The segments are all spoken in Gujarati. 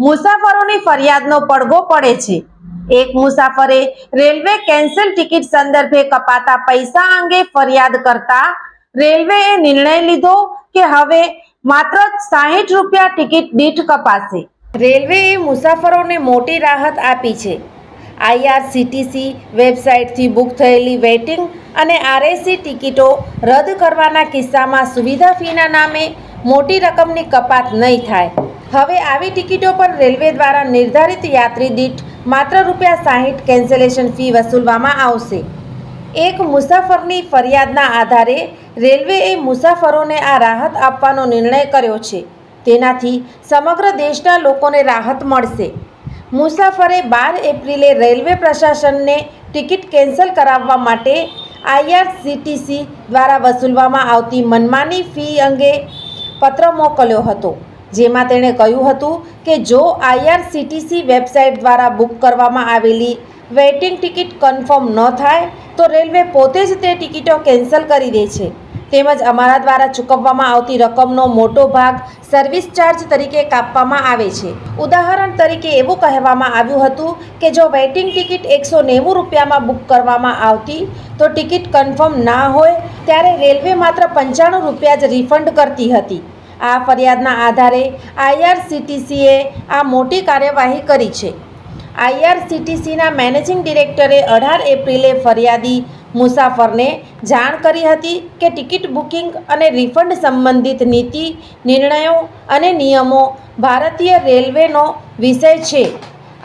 મુસાફરોની ફરિયાદનો પડઘો પડે છે. એક મુસાફરે રેલવે કેન્સલ ટિકિટ સંદર્ભે કપાતા પૈસા અંગે ફરિયાદ કરતા રેલવેએ નિર્ણય લીધો કે હવે માત્ર સાહીઠ રૂપિયા ટિકિટ દીઠ કપાશે. રેલવેએ મુસાફરોને મોટી રાહત આપી છે. આઈઆરસીટીસી વેબસાઇટથી બુક થયેલી વેઇટિંગ અને આરએસી ટિકિટો રદ કરવાના કિસ્સામાં સુવિધા ફીના નામે મોટી રકમની કપાત નહીં થાય. હવે આવી ટિકિટો પર રેલવે દ્વારા નિર્ધારિત યાત્રી દીઠ માત્ર રૂપિયા સાહીઠ કેન્સલેશન ફી વસૂલવામાં આવશે. એક મુસાફરની ફરિયાદના આધારે રેલવેએ મુસાફરોને આ રાહત આપવાનો નિર્ણય કર્યો છે. તેનાથી સમગ્ર દેશના લોકોને રાહત મળશે. મુસાફરે બાર એપ્રિલે રેલવે પ્રશાસનને ટિકિટ કેન્સલ કરાવવા માટે આઈઆરસીટીસી દ્વારા વસૂલવામાં આવતી મનમાની ફી અંગે પત્ર મોકલ્યો હતો. જેમાં તેણે કહ્યું હતું કે જો આઈઆરસીટીસી વેબસાઇટ દ્વારા બુક કરવામાં આવેલી વેઇટિંગ ટિકિટ કન્ફર્મ ન થાય, તો રેલવે પોતે જ તે ટિકિટો કેન્સલ કરી દે છે. તેમજ અમારા દ્વારા ચૂકવવામાં આવતી રકમનો મોટો ભાગ સર્વિસ ચાર્જ તરીકે કાપવામાં આવે છે. ઉદાહરણ તરીકે એવું કહેવામાં આવ્યું હતું કે જો વેઇટિંગ ટિકિટ એકસો નેવું રૂપિયામાં બુક કરવામાં આવતી, તો ટિકિટ કન્ફર્મ ના હોય, ત્યારે રેલવે માત્ર પંચાણું રૂપિયા જ રિફંડ કરતી હતી. આ ફરિયાદના આધારે આઈઆરસીટીસીએ આ મોટી કાર્યવાહી કરી છે. આઈઆરસીટીસીના મેનેજિંગ ડિરેક્ટરે અઢાર એપ્રિલે ફરિયાદી મુસાફરને જાણ કરી હતી કે ટિકિટ બુકિંગ અને રિફંડ સંબંધિત નીતિ, નિર્ણયો અને નિયમો ભારતીય રેલવેનો વિષય છે.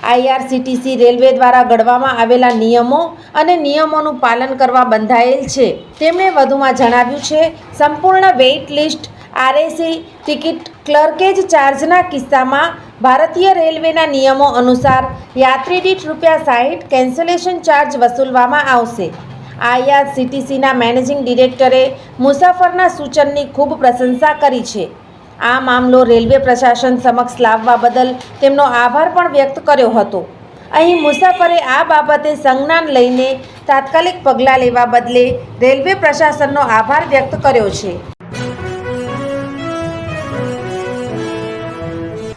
આઈઆરસીટીસી રેલવે દ્વારા ઘડવામાં આવેલા નિયમો અને નિયમોનું પાલન કરવા બંધાયેલ છે. તેમણે વધુમાં જણાવ્યું છે, સંપૂર્ણ wait list RAC ticket clerkage ચાર્જના કિસ્સામાં ભારતીય રેલવેના નિયમો અનુસાર યાત્રી દીઠ રૂપિયા સાહીઠ કેન્સલેશન ચાર્જ વસૂલવામાં આવશે. આઈઆરસીટીસીના મેનેજિંગ ડિરેક્ટરે મુસાફરના સૂચનની ખૂબ પ્રશંસા કરી છે. આ મામલો રેલવે પ્રશાસન સમક્ષ લાવવા બદલ તેમનો આભાર પણ વ્યક્ત કર્યો હતો. અહીં મુસાફરે આ બાબતે સંજ્ઞાન લઈને તાત્કાલિક પગલાં લેવા બદલે રેલવે પ્રશાસનનો આભાર વ્યક્ત કર્યો છે.